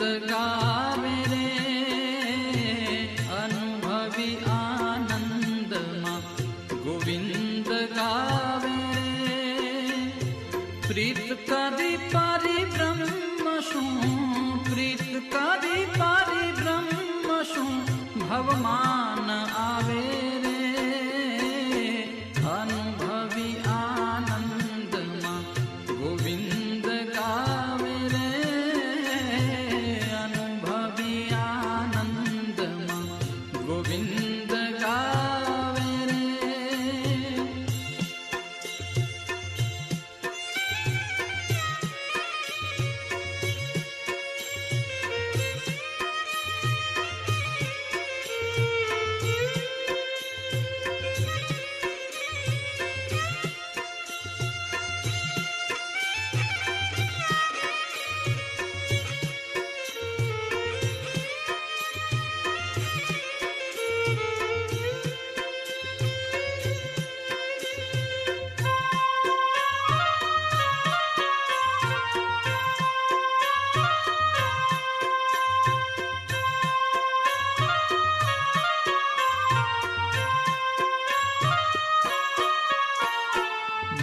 का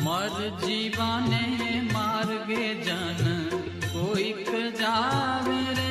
ਮਰ ਜੀਵਾਨੇ ਮਾਰਗੇ ਜਨ ਕੋਈ ਕ ਜਾਵੇ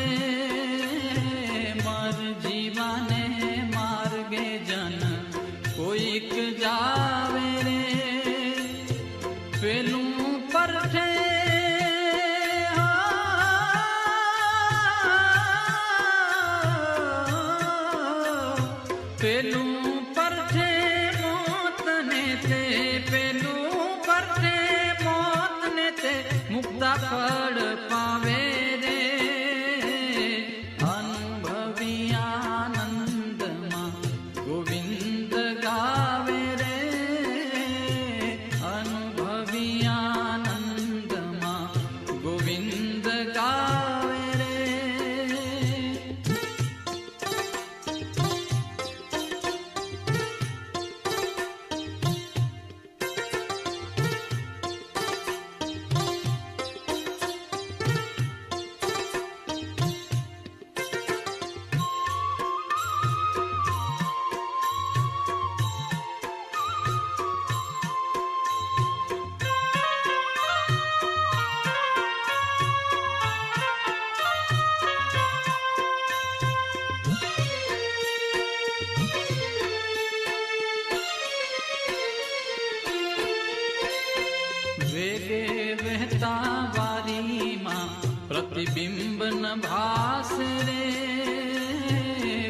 વહેતા વારીમાં પ્રતિબિંબ ન ભાસ રે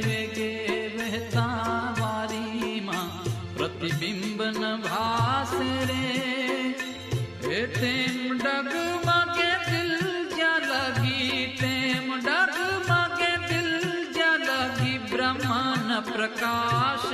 વેગે વહેતા વારીમાં પ્રતિબિંબ ન ભાસ રે એ તેમ ડગમગે દિલ જ્યાં લગી તેમ ડગમગે દિલ જ્યાં લગી બ્રહ્માન પ્રકાશ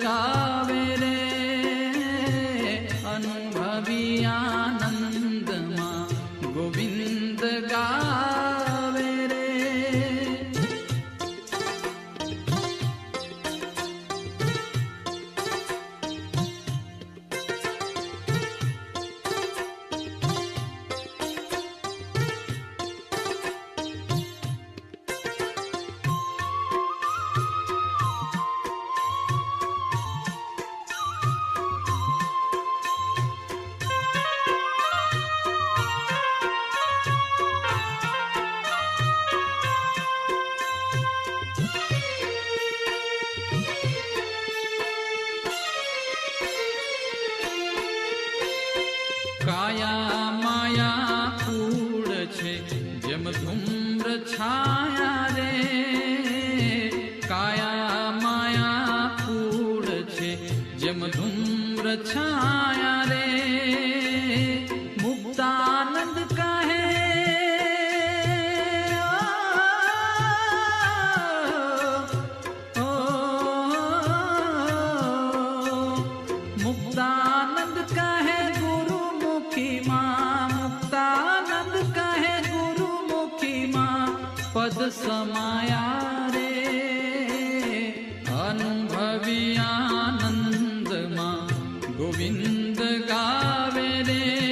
ગોવિંદ धूम्र छाया પદ સમાયા રે અનુભવી આનંદમાં ગોવિંદ ગાવે રે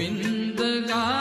गोविन्द गा